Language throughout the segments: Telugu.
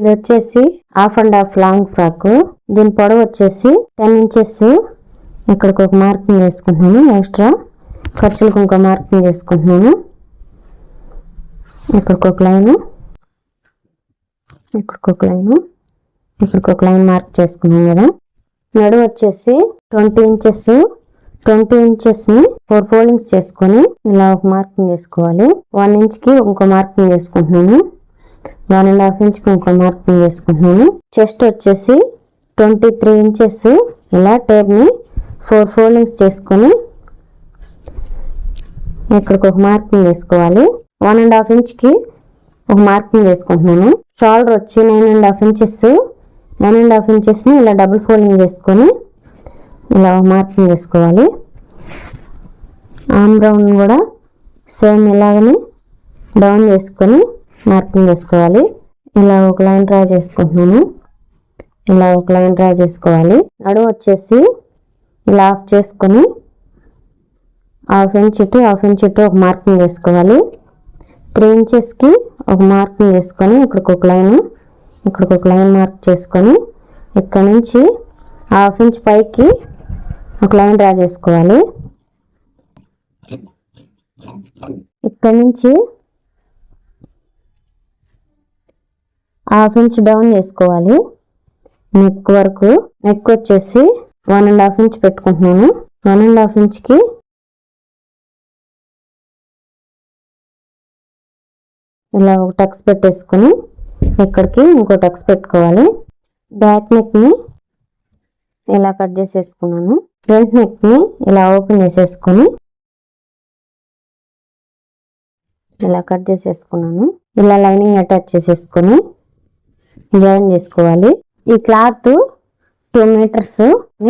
ఇది వచ్చేసి half and half long frock. దీని పొడవు వచ్చేసి టెన్ ఇంచెస్. ఇక్కడికి ఒక మార్కింగ్ వేసుకుంటున్నాను ఎక్స్ట్రా. ఖర్చులకు ఇంకో మార్కింగ్ వేసుకుంటున్నాను. ఇక్కడికి ఒక లైన్. ఇక్కడికి ఒక లైన్. ఇక్కడికి ఒక లైన్ మార్క్ చేసుకున్నాం కదా. నడు వచ్చేసి ట్వంటీ ఇంచెస్. ట్వంటీ ఇంచెస్ని ఫోర్ ఫోల్డింగ్స్ చేసుకొని ఇలా ఒక మార్కింగ్ వేసుకోవాలి. వన్ ఇంచ్కి ఇంకో మార్కింగ్ వేసుకుంటున్నాను. వన్ అండ్ హాఫ్ ఇంచ్ కుంకుమ మార్పింగ్ మార్కింగ్ చేసుకుంటున్నాను చెస్ట్ వచ్చేసి ట్వంటీ త్రీ ఇంచెస్. ఇలా టేప్ని ఫోర్ ఫోల్డింగ్స్ చేసుకొని ఇక్కడికి ఒక మార్కింగ్ వేసుకోవాలి. వన్ అండ్ హాఫ్ ఇంచ్కి ఒక మార్కింగ్ వేసుకుంటున్నాను. షోల్డర్ వచ్చి nine and half inches. Nine and half ఇంచెస్ని ఇలా డబుల్ ఫోల్డింగ్ చేసుకొని ఇలా మార్కింగ్ వేసుకోవాలి. ఆమ్ రౌండ్ కూడా సేమ్ ఇలాగనే డౌన్ చేసుకొని మార్కింగ్ వేసుకోవాలి ఇలా ఒక లైన్ డ్రా చేసుకుంటున్నాను. ఇలా ఒక లైన్ డ్రా చేసుకోవాలి. నడుము వచ్చేసి ఇలా ఆఫ్ చేసుకొని హాఫ్ ఇంచ్ ఇటు హాఫ్ ఇంచ్ ఇటు ఒక మార్కింగ్ వేసుకోవాలి. త్రీ ఇంచెస్కి ఒక మార్కింగ్ వేసుకొని ఇక్కడికి ఒక లైన్ ఇక్కడికి ఒక లైన్ మార్క్ చేసుకొని ఇక్కడ నుంచి హాఫ్ ఇంచ్ పైకి ఒక లైన్ డ్రా చేసుకోవాలి. ఇక్కడ నుంచి హాఫ్ ఇంచ్ డౌన్ చేసుకోవాలి. నెక్ వరకు నెక్ వచ్చేసి వన్ అండ్ హాఫ్ ఇంచ్ పెట్టుకుంటున్నాను. వన్ అండ్ హాఫ్ ఇంచ్కి ఇలా ఒక టక్స్ పెట్టేసుకొని ఇక్కడికి ఇంకో టక్స్ పెట్టుకోవాలి. బ్యాక్ నెక్ని ఇలా కట్ చేసేసుకున్నాను. ఫ్రంట్ నెక్ని ఇలా ఓపెన్ చేసేసుకొని ఇలా కట్ చేసేసుకున్నాను. ఇలా లైనింగ్ అటాచ్ చేసేసుకొని జాయిన్ చేసుకోవాలి. ఈ క్లాత్ టూ మీటర్స్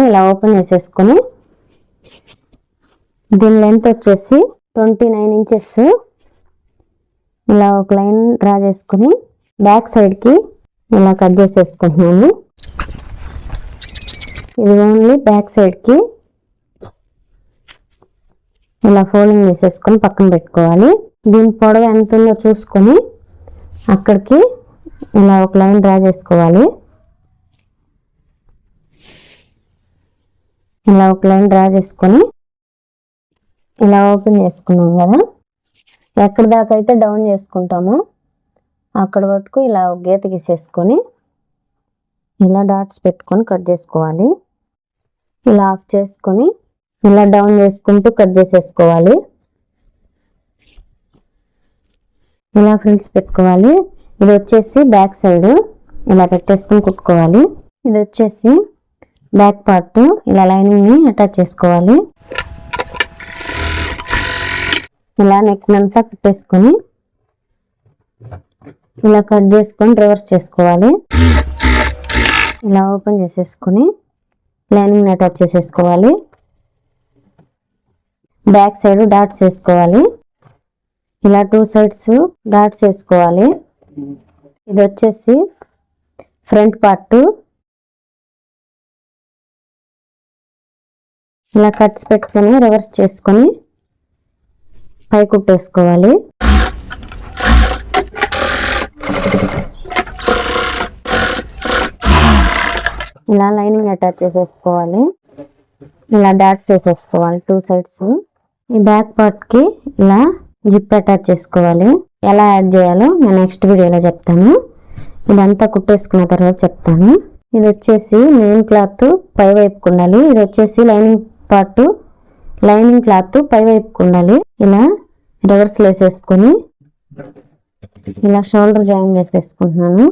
ఇలా ఓపెన్ చేసేసుకొని దీని లెంత్ వచ్చేసి ట్వంటీ నైన్ ఇంచెస్. ఇలా ఒక లైన్ డ్రా చేసుకుని బ్యాక్ సైడ్కి ఇలా కట్ చేసేసుకుంటున్నాను. ఇది ఓన్లీ బ్యాక్ సైడ్కి ఇలా ఫోల్డింగ్ చేసేసుకొని పక్కన పెట్టుకోవాలి. దీని పొడవు ఎంత ఉందో చూసుకొని అక్కడికి ఇలా ఒక లైన్ డ్రా చేసుకోవాలి. ఇలా ఒక లైన్ డ్రా చేసుకొని ఇలా ఓపెన్ చేసుకున్నాం కదా. ఎక్కడి దాకా అయితే డౌన్ చేసుకుంటామో అక్కడ వరకు ఇలా ఒక గీత గీసేసుకొని ఇలా డాట్స్ పెట్టుకొని కట్ చేసుకోవాలి. ఇలా ఆఫ్ చేసుకొని ఇలా డౌన్ చేసుకుంటూ కట్ చేసేసుకోవాలి. ఇలా ఫ్రిల్స్ పెట్టుకోవాలి. ఇది వచ్చేసి బ్యాక్ సైడ్ ఇలా పెట్టేసుకొని కుట్టుకోవాలి. ఇది వచ్చేసి బ్యాక్ పార్ట్ ఇలా లైనింగ్ని అటాచ్ చేసుకోవాలి. ఇలా నెక్ అంతా కుట్టేసుకొని ఇలా కట్ చేసుకొని రివర్స్ చేసుకోవాలి. ఇలా ఓపెన్ చేసేసుకొని లైనింగ్ అటాచ్ చేసేసుకోవాలి. బ్యాక్ సైడ్ డాట్స్ వేసుకోవాలి. ఇలా టూ సైడ్స్ డాట్స్ వేసుకోవాలి. ఇది వచ్చేసి ఫ్రంట్ పార్ట్ ఇలా కట్స్ పెట్టుకొని రివర్స్ చేసుకొని పై కుట్టేసుకోవాలి. ఇలా లైనింగ్ అటాచ్ చేసేసుకోవాలి. ఇలా డాట్స్ వేసేసుకోవాలి టూ సైడ్స్. ఈ బ్యాక్ పార్ట్కి ఇలా జిప్ అటాచ్ చేసుకోవాలి. ఎలా యాడ్ చేయాలో నేను నెక్స్ట్ వీడియోలో చెప్తాను. ఇదంతా కుట్టేసుకున్న తర్వాత చెప్తాను. ఇది వచ్చేసి మెయిన్ క్లాత్ పై వైపుకు ఉండాలి ఇది వచ్చేసి లైనింగ్ పార్ట్ లైనింగ్ క్లాత్ పై వైపుకు ఉండాలి ఇలా రివర్స్ వేసేసుకొని ఇలా షోల్డర్ జాయిన్ చేసేసుకుంటున్నాను.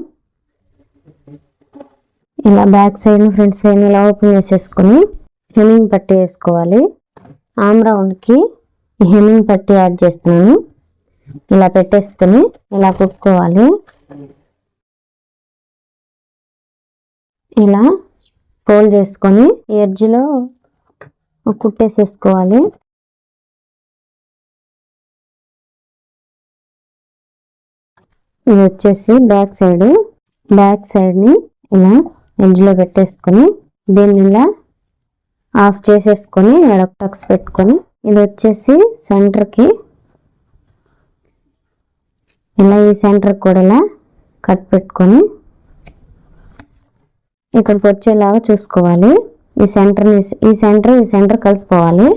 ఇలా బ్యాక్ సైడ్ ఫ్రంట్ సైడ్ ఇలా ఓపెన్ చేసేసుకొని హెమింగ్ పట్టి వేసుకోవాలి. ఆమ్ రౌండ్కి హెమింగ్ పట్టి యాడ్ చేస్తున్నాను. ఇలా పెట్టేసుకొని ఇలా కుట్టుకోవాలి ఇలా ఫోల్డ్ చేసుకొని ఎడ్జ్లో కుట్టేసేసుకోవాలి. ఇది వచ్చేసి బ్యాక్ సైడ్. బ్యాక్ సైడ్ని ఇలా ఎడ్జ్లో పెట్టేసుకొని దీన్ని ఇలా ఆఫ్ చేసేసుకొని ఎడక్ టక్స్ పెట్టుకొని ఇది వచ్చేసి సెంటర్కి ఇలా ఈ సెంటర్ కూడా ఇలా కట్ పెట్టుకొని ఇక్కడికి వచ్చేలాగా చూసుకోవాలి. ఈ సెంటర్ ఈ సెంటర్ ఈ సెంటర్ కలిసిపోవాలి.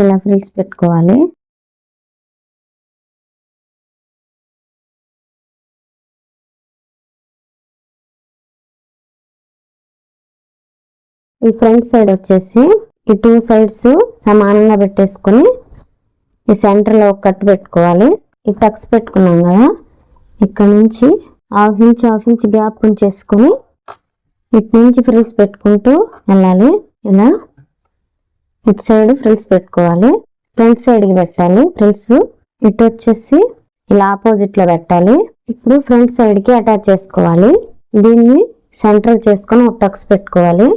ఇలా ఫ్రిల్స్ పెట్టుకోవాలి. ఈ ఫ్రంట్ సైడ్ వచ్చేసి ఈ టూ సైడ్స్ సమానంగా పెట్టేసుకొని ఈ సెంటర్లో ఒక కట్ పెట్టుకోవాలి. ఈ టక్స్ పెట్టుకున్నాం కదా ఇక్కడ నుంచి half inch half inch gap ఉంచేసుకొని ఇటు నుంచి ఫ్రిల్స్ పెట్టుకుంటూ వెళ్ళాలి ఇలా ఇటు సైడ్ ఫ్రిల్స్ పెట్టుకోవాలి. ఫ్రంట్ సైడ్కి పెట్టాలి ఫ్రిల్స్. ఇటు వచ్చేసి ఇలా ఆపోజిట్లో పెట్టాలి. ఇప్పుడు ఫ్రంట్ సైడ్కి అటాచ్ చేసుకోవాలి. దీన్ని సెంటర్ చేసుకొని ఒక టక్స్ పెట్టుకోవాలి.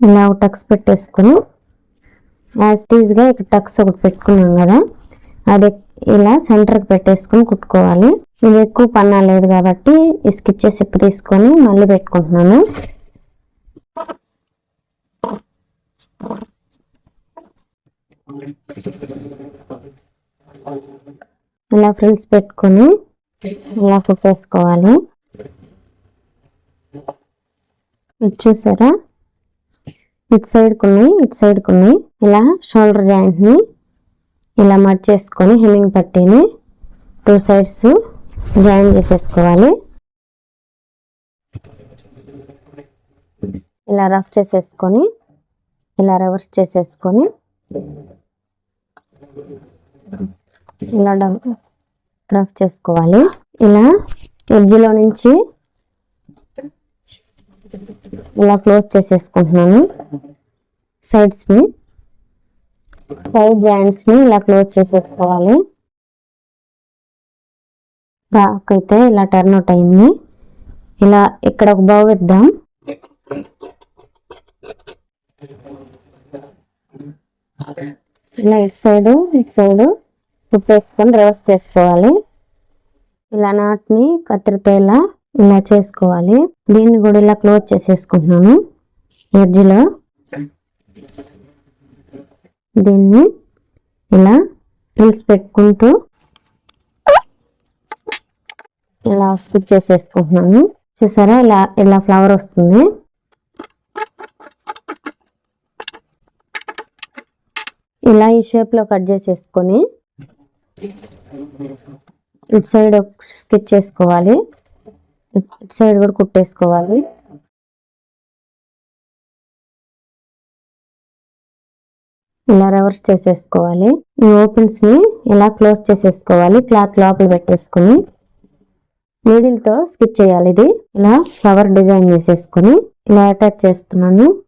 ఇలా ఒక టక్స్ పెట్టేసుకొని యాజ్ టీజ్గా ఇక్కడ టక్స్ ఒకటి పెట్టుకున్నాం కదా. అది ఇలా సెంటర్కి పెట్టేసుకొని కుట్టుకోవాలి. ఇది ఎక్కువ పన్నా లేదు కాబట్టి ఈ స్కిచ్చెస్ తీసుకొని మళ్ళీ పెట్టుకుంటున్నాను. ఇలా ఫ్రిల్స్ పెట్టుకొని ఇలా కుట్టేసుకోవాలి. చూసారా? ఇటు సైడ్కి కొన్ని ఇటు సైడ్ కొన్ని. ఇలా షోల్డర్ జాయింట్ని ఇలా మడ్ చేసుకొని హెమ్మింగ్ పట్టీని టూ సైడ్స్ జాయిన్ చేసేసుకోవాలి. ఇలా రఫ్ చేసేసుకొని ఇలా రివర్స్ చేసేసుకొని ఇలా డబ్ రఫ్ చేసుకోవాలి. ఇలా ఎడ్జ్లో నుంచి ఇలా క్లోజ్ చేసేసుకుంటున్నాను. సైడ్స్ని సైడ్ జాయింట్స్ని ఇలా క్లోజ్ చేసేసుకోవాలి. బ్యాక్ అయితే ఇలా టర్న్ అవుట్ అయింది. ఇలా ఇక్కడ ఒక బావు ఇద్దాం ఇలా ఇటు సైడ్ ఇటు సైడ్ కుప్పేసుకొని రివర్స్ చేసుకోవాలి. ఇలా నాట్ని కత్తిరితో ఇలా ఇలా చేసుకోవాలి. దీన్ని కూడా ఇలా క్లోజ్ చేసేసుకుంటున్నాను. ఎడ్జ్లో దీన్ని ఇలా ఫ్రిల్స్ పెట్టుకుంటూ ఇలా స్టిచ్ చేసేసుకుంటున్నాను. చూసారా? ఇలా ఇలా ఫ్లవర్ వస్తుంది. ఇలా ఈ షేప్లో కట్ చేసేసుకొని ఇటు సైడ్ స్టిచ్ చేసుకోవాలి. ఇటు సైడ్ కూడా కుట్టేసుకోవాలి. ఇలా రివర్స్ చేసేసుకోవాలి. ఈ ఓపెన్స్ని ఇలా క్లోజ్ చేసేసుకోవాలి. క్లాత్ లోపల పెట్టేసుకొని నీడిల్తో చేయాలి ఇది. ఇలా ఫ్లవర్ డిజైన్ చేసేసుకొని ఇలా అటాచ్ చేస్తున్నాను.